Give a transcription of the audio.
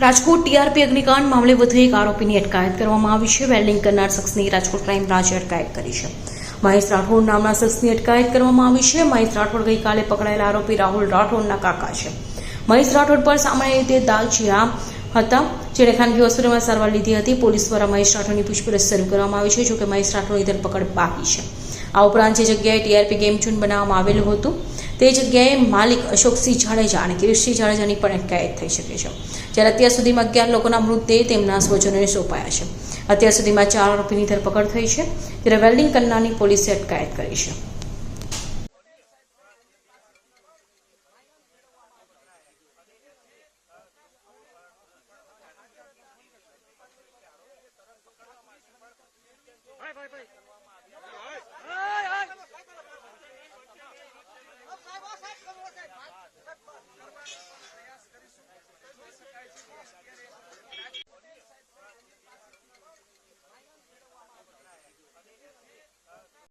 Rajkot TRP અગ્નિકાંડ મામલે વધુ એક આરોપીની અટકાયત કરવામાં આવી છે. વેલ્ડિંગ કરનાર શખ્સની રાજકોટ ક્રાઇમ બ્રાન્ચે અટકાયત કરી છે. મહેશ રાઠોડ નામના શખ્સની અટકાયત કરવામાં આવી છે. મહેશ રાઠોડ ગઈકાલે પકડાયેલા આરોપી રાહુલ રાઠોડના કાકા છે. મહેશ રાઠોડ પર સામાન્ય રીતે દાલચીરા હતા, જેણે ખાનગી હોસ્પિટલમાં સારવાર લીધી હતી. પોલીસ દ્વારા મહેશ રાઠોડની પૂછપરછ શરૂ કરવામાં આવી છે, જોકે મહેશ રાઠોડની ધરપકડ બાકી છે. આ ઉપરાંત જે જગ્યાએ ટીઆરપી ગેમ ઝોન બનાવવામાં આવેલું હતું તે જગ્યાએ માલિક અશોકસિંહ જાડેજા અને કિરીટસિંહ જાડેજાની પણ અટકાયત થઈ શકે છે. જ્યારે અત્યાર સુધીમાં અગિયાર લોકોના મૃતદેહ તેમના સ્વજનોને સોંપાયા છે. અત્યાર સુધીમાં ચાર આરોપીની ધરપકડ થઈ છે ત્યારે વેલ્ડિંગ કરનારની પોલીસે અટકાયત કરી છે. Bye, bye, bye.